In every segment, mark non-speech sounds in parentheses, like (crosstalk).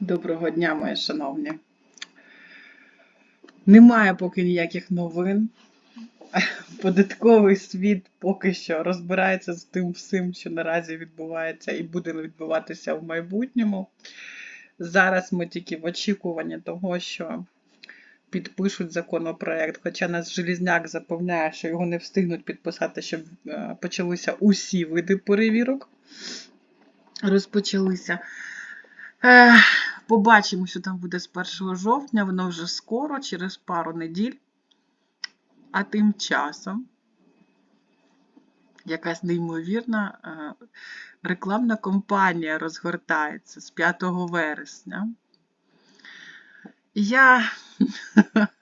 Доброго дня, мої шановні. Немає поки ніяких новин. (laughs) Податковий світ поки що розбирається з тим всім, що наразі відбувається і буде відбуватися в майбутньому. Зараз ми тільки в очікуванні того, що підпишуть законопроект, хоча нас Желізняк запевняє, що його не встигнуть підписати, щоб е, почалися усі види перевірок. Розпочалися. Побачимо, що там буде з 1 жовтня, воно вже скоро, через пару неділь. А тим часом якась неймовірна е, рекламна кампанія розгортається з 5 вересня. Я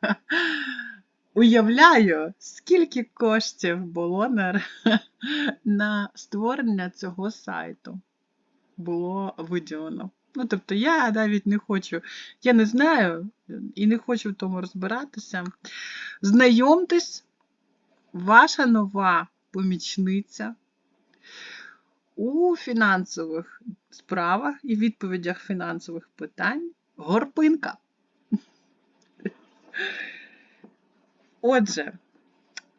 (laughs) уявляю, скільки коштів було на, на створення цього сайту було виділено. Ну, тобто, я навіть не хочу, я не знаю і не хочу в тому розбиратися. Знайомтесь, ваша нова помічниця у фінансових справах і відповідях фінансових питань горпинка. Отже,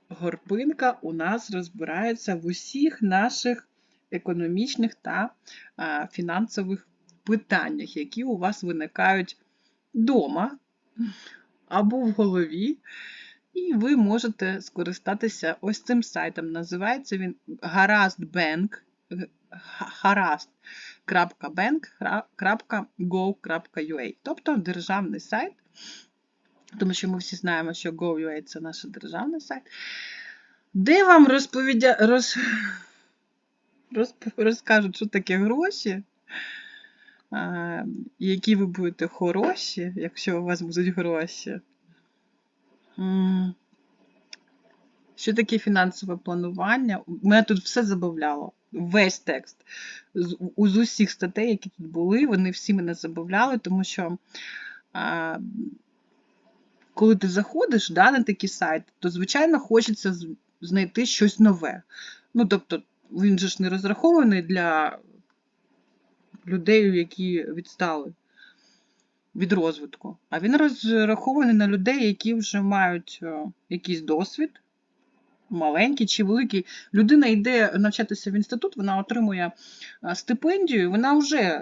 горпинка у нас розбирається в усіх наших економічних та фінансових питаннях, які у вас виникають вдома або в голові. І ви можете скористатися ось цим сайтом. Називається він Гараздбанк, тобто державний сайт, тому що ми всі знаємо, що Go.ua це наш державний сайт, де вам розповідя... роз... Розп... розкажуть, що таке гроші, які ви будете хороші, якщо у вас будуть гроші. Що таке фінансове планування? Мене тут все забавляло. Весь текст. З, усіх статей, які тут були, вони всі мене забавляли, тому що коли ти заходиш да, на такий сайт, то, звичайно, хочеться знайти щось нове. Ну, тобто, він же ж не розрахований для людей, які відстали від розвитку. А він розрахований на людей, які вже мають е, якийсь досвід, маленький чи великий. Людина йде навчатися в інститут, вона отримує е, стипендію, вона вже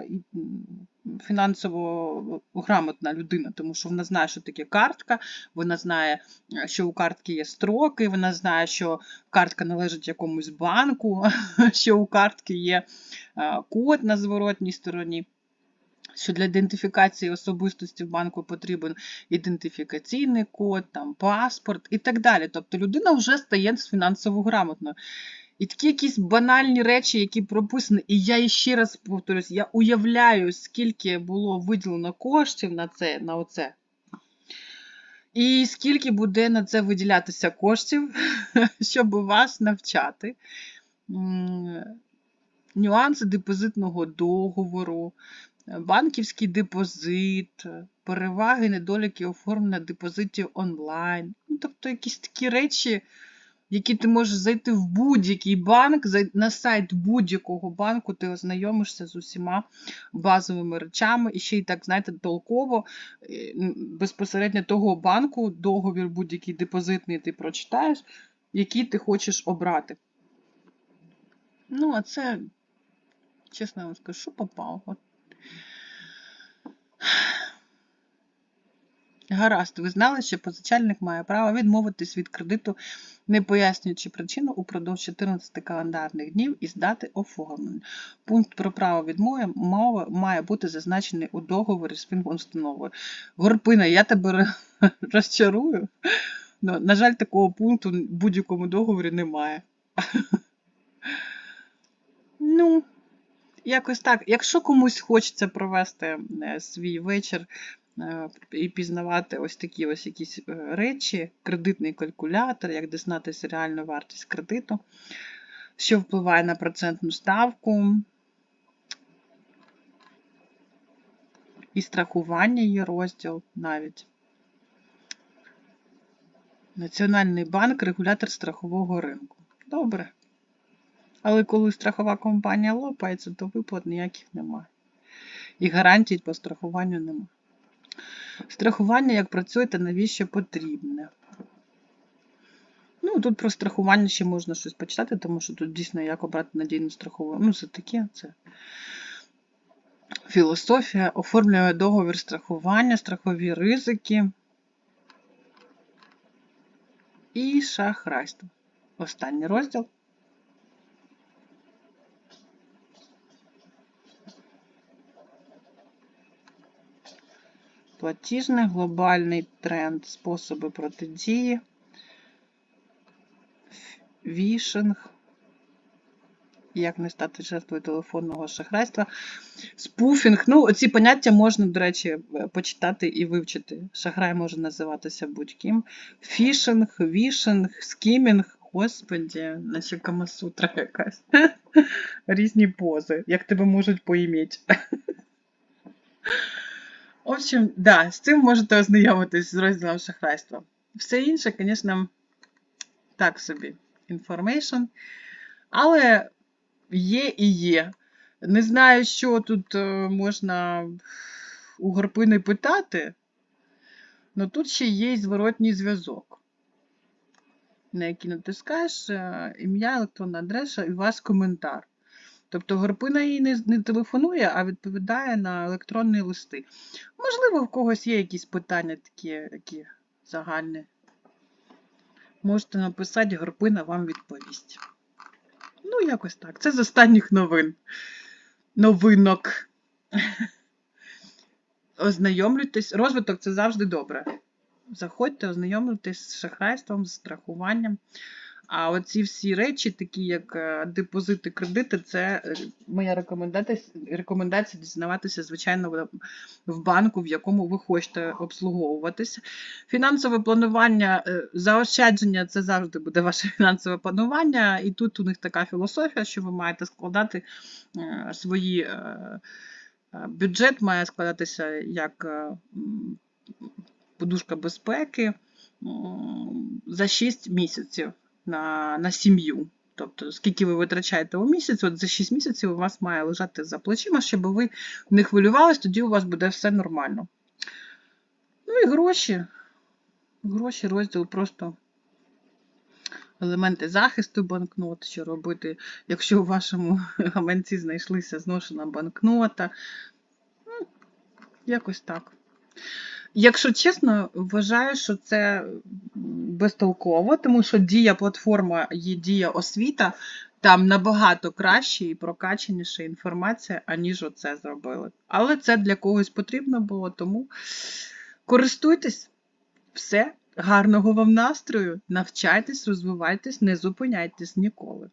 фінансово грамотна людина, тому що вона знає, що таке картка, вона знає, е, що у картки є строки, вона знає, що картка належить якомусь банку, (laughs) що у картки є е, код на зворотній стороні що для ідентифікації особистості в банку потрібен ідентифікаційний код, там, паспорт і так далі. Тобто людина вже стає фінансово грамотною. І такі якісь банальні речі, які прописані, і я ще раз повторюсь, я уявляю, скільки було виділено коштів на це, на оце. І скільки буде на це виділятися коштів, (laughs) щоб вас навчати. Нюанси депозитного договору, банківський депозит, переваги, недоліки оформлення депозитів онлайн. Ну, тобто якісь такі речі, які ти можеш зайти в будь-який банк, на сайт будь-якого банку, ти ознайомишся з усіма базовими речами, і ще й так, знаєте, толково, е, безпосередньо того банку, договір будь-який депозитний ти прочитаєш, який ти хочеш обрати. Ну, а це, чесно вам скажу, що попав. От Гаразд, ви знали, що позичальник має право відмовитись від кредиту, не пояснюючи причину упродовж 14 календарних днів із дати оформлення. Пункт про право відмови мови має бути зазначений у договорі з фінустановою. Горпина, я тебе (laughs) розчарую. Ну, на жаль, такого пункту в будь-якому договорі немає. (laughs) Ну, якось так. Якщо комусь хочеться провести е, свій вечір е, і пізнавати ось такі ось якісь е, речі, кредитний калькулятор, як дізнатися реальну вартість кредиту, що впливає на процентну ставку, і страхування є розділ навіть. Національний банк, регулятор страхового ринку. Добре. Але коли страхова компанія лопається, то виплат ніяких немає. І гарантій по страхуванню нема. Страхування, як працює та навіщо потрібне. Ну, тут про страхування ще можна щось почитати, тому що тут дійсно як обрати надійне страхування. Ну, це таке, це філософія, оформлює договір страхування, страхові ризики і шахрайство. Останній розділ. Платіжний глобальний тренд, способи протидії, вішинг, як не стати жертвою телефонного шахрайства, спуфінг. Ну, оці поняття можна, до речі, почитати і вивчити. Шахрай може називатися будь-ким. Фішинг, вішинг, скімінг. Господі, наче камасутра якась. (laughs) Різні пози, як тебе можуть поіміть. (laughs) В общем, да, з цим можете ознайомитись з розділом шахрайства. Все інше, звісно, так собі, information. Але є і є. Не знаю, що тут е, можна у Гарпини питати, але тут ще є й зворотній зв'язок, на який натискаєш е, ім'я, електронна адреса і у вас коментар. Тобто Гарпина їй не, не телефонує, а відповідає на електронні листи. Можливо, в когось є якісь питання такі, які загальні. Можете написати, Гарпина вам відповість. Ну, якось так. Це з останніх новин. Новинок. (laughs) Ознайомлюйтесь. Розвиток це завжди добре. Заходьте, ознайомлюйтесь з шахрайством, з страхуванням. А оці всі речі, такі як е, депозити, кредити, це е, моя рекомендація, рекомендація дізнаватися, звичайно, в- банку, в якому ви хочете обслуговуватися. Фінансове планування, е, заощадження це завжди буде ваше фінансове планування. І тут у них така філософія, що ви маєте складати свої. Бюджет має складатися як подушка безпеки за 6 місяців на, на сім'ю. Тобто, скільки ви витрачаєте у місяць, от за 6 місяців у вас має лежати за плечима, щоб ви не хвилювались, тоді у вас буде все нормально. Ну і гроші. Гроші, розділ просто елементи захисту банкнот, що робити, якщо у вашому (laughs) гаманці знайшлися зношена банкнота. Ну, якось так. Якщо чесно, вважаю, що це безтолково, тому що дія платформа є дія освіта, там набагато краще і прокачаніша інформація, аніж оце зробили. Але це для когось потрібно було, тому користуйтесь. Все, гарного вам настрою, навчайтесь, розвивайтесь, не зупиняйтесь ніколи.